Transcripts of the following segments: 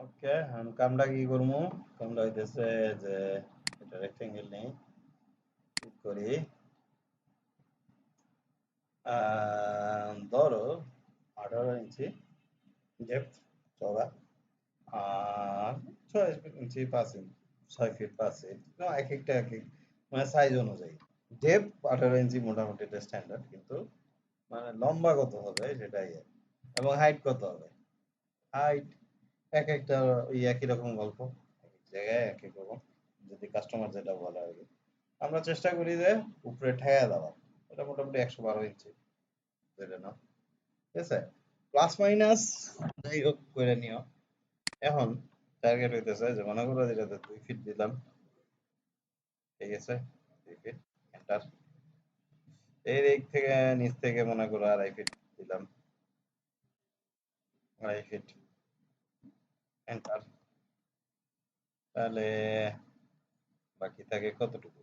ওকে কামটা কি করব? কামটা হইতেছে যে, এটা রেক্টেঙ্গেল নেই। ক্লিক করি। ধরো আঠারো ইঞ্চি ডেপথ চওড়া। আর ছয় ইঞ্চি পাঁচ ইঞ্চি ছয় ফিট পাঁচ ফিট এক একটা এক এক মানে সাইজ অনুযায়ী। ডেপ আঠারো ইঞ্চি মোটামুটি এটা স্ট্যান্ডার্ড কিন্তু মানে লম্বা কত হবে সেটাই। এবং হাইট কত হবে? হাইট এক একটা ওই একই রকম গল্প, এক জায়গায় এক এক রকম, যদি কাস্টমার যেটা বলে আর কি। আমরা চেষ্টা করি যে উপরে ঠেয়া দেওয়া এটা মোটামুটি একশো বারো ইঞ্চি, ধরে নাও। ঠিক আছে? প্লাস মাইনাস যাই হোক, করে নিও। এখন টার্গেট হইতেছে যে মনে করো যেটাতে দুই ফিট দিলাম। ঠিক আছে? দুই ফিট এন্টার এই দিক থেকে নিচ থেকে মনে করো আড়াই ফিট দিলাম। আড়াই ফিট এন্টার তাহলে বাকি থাকে কতটুকু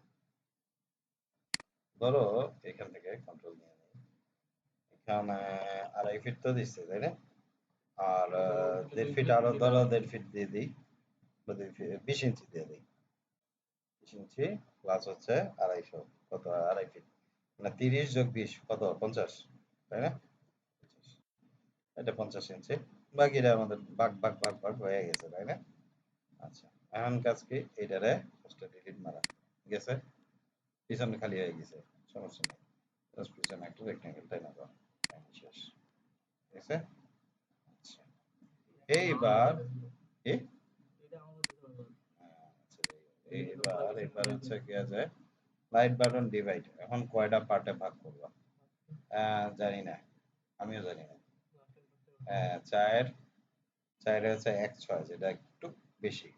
ধরো এখান থেকে কন্ট্রোল নিয়ে এখানে আড়াই ফিট তো দিচ্ছে তাই না আর দেড় ফিট আরও ধরো দেড় ফিট দিয়ে দিই বিশ ইঞ্চি দিয়ে দিই বিশ ইঞ্চি প্লাস হচ্ছে আড়াইশো কত আড়াই ফিট মানে তিরিশ যোগ বিশ কত পঞ্চাশ তাই না এটা পঞ্চাশ ইঞ্চি বাকিটা আমাদের ভাগ ভাগ ভাগ ভাগ হয়ে গেছে, তাই না? আচ্ছা এখন কাজ কি? এইটারে ফার্স্টে ডিলিট মারা। গেছে? পিছনে খালি হয়ে গেছে, সমস্যা নেই। জাস্ট একটা তাই না শেষ। ঠিক আছে আচ্ছা। এইবার এইবার হচ্ছে কি আছে? লাইট বাটন ডিভাইড এখন কয়টা পার্টে ভাগ করবা? জানি না। আমিও জানি না। চার চারে হচ্ছে এক ছয়, যেটা একটু বেশি।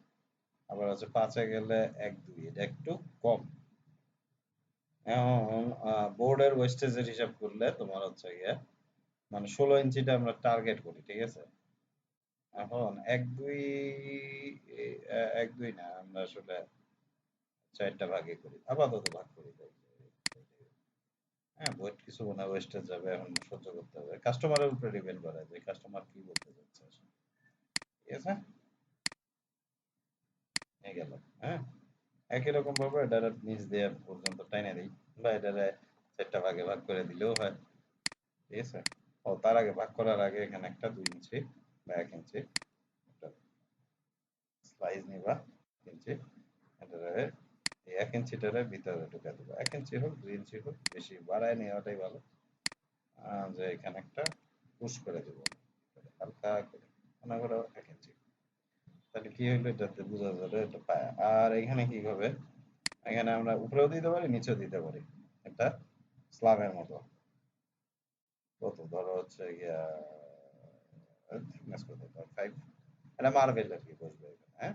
আবার হচ্ছে পাঁচে গেলে এক দুই, এটা একটু কম। এখন বোর্ডের ওয়েস্টেজের হিসাব করলে তোমার হচ্ছে গিয়ে মানে ষোলো ইঞ্চিটা আমরা টার্গেট করি, ঠিক আছে? এখন এক দুই এক দুই না, আমরা আসলে চারটা ভাগে করি, আপাতত ভাগ করি হ্যাঁ ওয়েট কিছু মনে ওয়েস্টেজ যাবে, এখন সহ্য করতে হবে। কাস্টমারের উপরে ডিপেন্ড করে যে কাস্টমার কি বলতে চাচ্ছে ঠিক আছে? নিয়ে গেল হ্যাঁ? একই রকম ভাবে এটা নিচ দিয়ে পর্যন্ত টাইনে দিই, বা এটারে চারটা ভাগে ভাগ করে দিলেও হয়। ঠিক আছে? ও, তার আগে ভাগ করার আগে এখানে একটা দুই ইঞ্চি বা এক ইঞ্চি একটা স্লাইস নিবা ইঞ্চি। এটারে এক ইঞ্চিটারে ভিতরে ঢুকে দেবো। এক ইঞ্চি হোক, দুই ইঞ্চি হোক, বেশি বাড়ায় নেওয়াটাই ভালো। যে এখানে একটা পুশ করে দেবো। হালকা করে, মনে করো এক ইঞ্চি তাহলে কি হইল? এটাতে বোঝা যাবে এটা পায়া। আর এখানে কি হবে? এখানে আমরা উপরেও দিতে পারি, নিচেও দিতে পারি। এটা স্লাবের মতো। কত? ধরো হচ্ছে গিয়া ফাইভ এটা মার্বেল আর কি বসবে হ্যাঁ?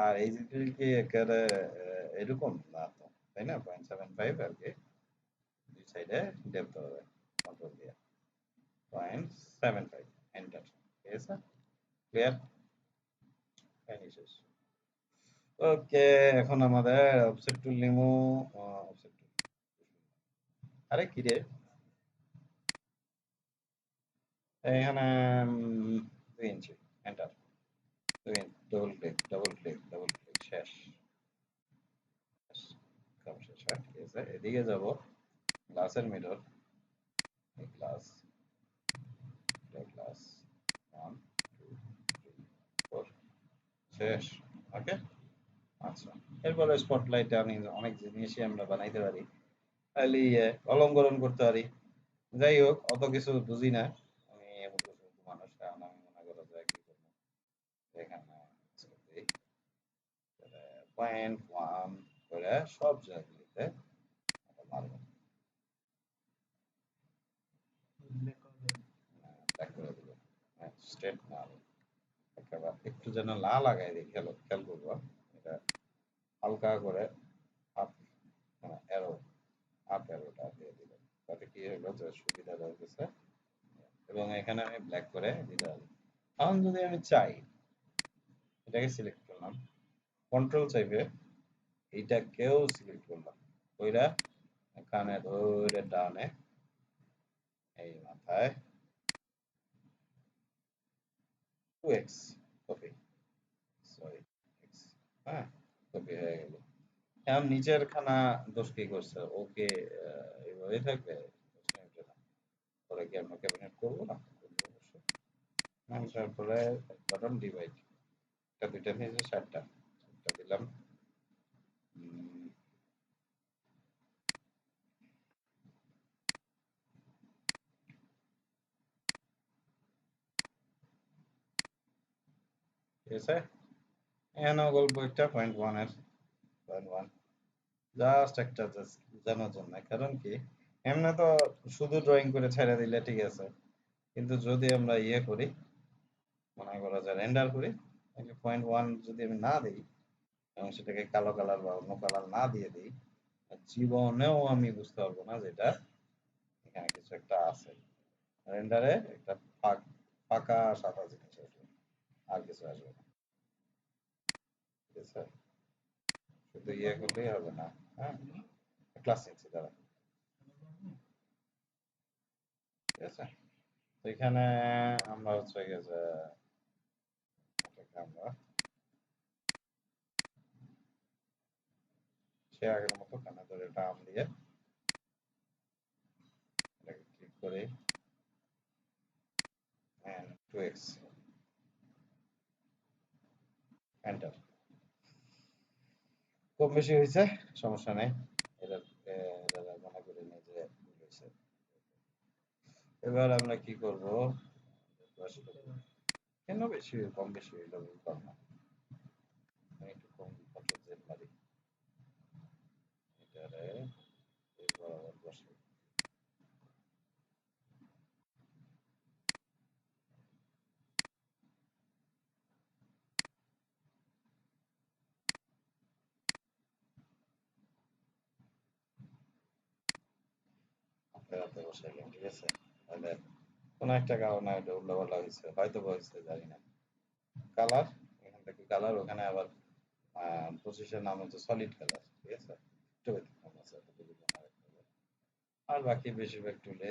আর এই জিনিসটা কি একেবারে এরকম? না তো, তাই না? পয়েন্ট সেভেন ফাইভ আর কি। দুই সাইডে ডেপথ হবে কন্ট্রোল দিয়ে। পয়েন্ট সেভেন ফাইভ এন্টার ঠিক আছে? ক্লিয়ার ওকে এখন আমাদের অফসেট টুল নিমু অফসেট টুল আরে কি রে? এখানে দুই ইঞ্চি এন্টার দুই double click double click double click শেষ। ওকে আচ্ছা এরপরে স্পটলাইটে আমি অনেক জিনিসই আমরা বানাইতে পারি। তাহলে অলঙ্করণ করতে পারি। যাই হোক, অত কিছু বুঝি না আমি এমন কিছু মানুষ কারণ আমি মনে করো যে কি করব এখানে পয়েন্ট ওয়ান করে সব জায়গাগুলিতে মারবো স্ট্রেট একেবারে একটু যেন না লাগাই দিই খেয়াল খেয়াল করব। এটা হালকা করে আপ এরো আপ এরোটা দিয়ে দিলাম তাতে কি হলো যে সুবিধা হয়েছে? এবং এখানে আমি ব্ল্যাক করে দিতে পারি এখন যদি আমি চাই এটাকে সিলেক্ট করলাম। কন্ট্রোল চাইবে এইটাকেও সিলেক্ট করলাম ওইটা এখানে ধরে ডানে এই মাথায় 2x কপি হ্যাঁ কপি হয়ে গেল। এখন নিচের খানা দোষ কি করছে? ওকে এইভাবেই থাকবে? পরে কি আমরা ক্যাবিনেট করব না? তারপরে বাটন ডিভাইড একটা দুইটা নিয়েছে চারটা দিলাম ঠিক আছে? এখানেও গল্প একটা point one point one just একটা জানার জন্য, কারণ কি? এমনি তো শুধু ড্রয়িং করে ছেড়ে দিলে ঠিক আছে। কিন্তু যদি আমরা ইয়ে করি, মনে করা যায় রেন্ডার করি পয়েন্ট ওয়ান যদি আমি না দিই এবং সেটাকে কালো কালার বা অন্য কালার না দিয়ে দিই জীবনেও আমি বুঝতে পারব না যেটা এখানে কিছু একটা আছে। রেন্ডারে একটা ফাঁকা সাদা জিনিস আসবে, আর কিছু আসবে না। ঠিক আছে? শুধু ইয়ে করলেই হবে না হ্যাঁ? ক্লাস নিচ্ছি ঠিক আছে? তো এখানে আমরা হচ্ছে গেছে আমরা সে আগের মতো কানে ধরে টান দিয়ে। এটাকে ক্লিক করে and 2x এন্টার কম বেশি হয়েছে, সমস্যা নেই। এটা মনে এবার আমরা কি করব? কেন বেশি কম বেশি বুঝলাম না। একটু কম জেড মারি ঠিক আছে তাহলে কোন একটা কারণে হয়েছে কালার এখান থেকে কালার ওখানে আবার পজিশন নাম হচ্ছে সলিড কালার ঠিক আছে? আছে আর বাকি বেশিরভাগ টুলে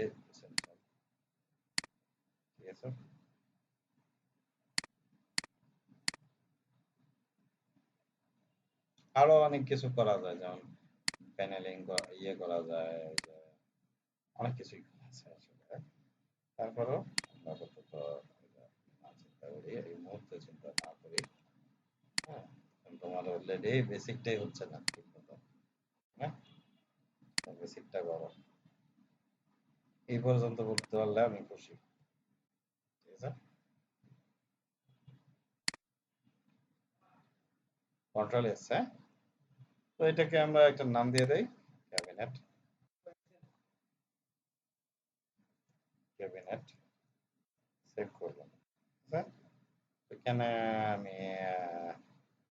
ঠিক আছে? আরও অনেক কিছু করা যায়, যেমন প্যানেলিং ইয়ে করা যায়, যে অনেক কিছুই যায় আসলে। তারপরেও আমরা চিন্তা করি, এই মুহূর্তে চিন্তা না করি। হ্যাঁ তোমার অলরেডি বেসিকটাই হচ্ছে না? হ্যাঁ? বেসিকটা করো এই পর্যন্ত করতে পারলে আমি খুশি। কন্ট্রোল এস হ্যাঁ? তো এটাকে আমরা একটা নাম দিয়ে দেই ক্যাবিনেট ক্যাবিনেট সেভ করলাম এখানে আমি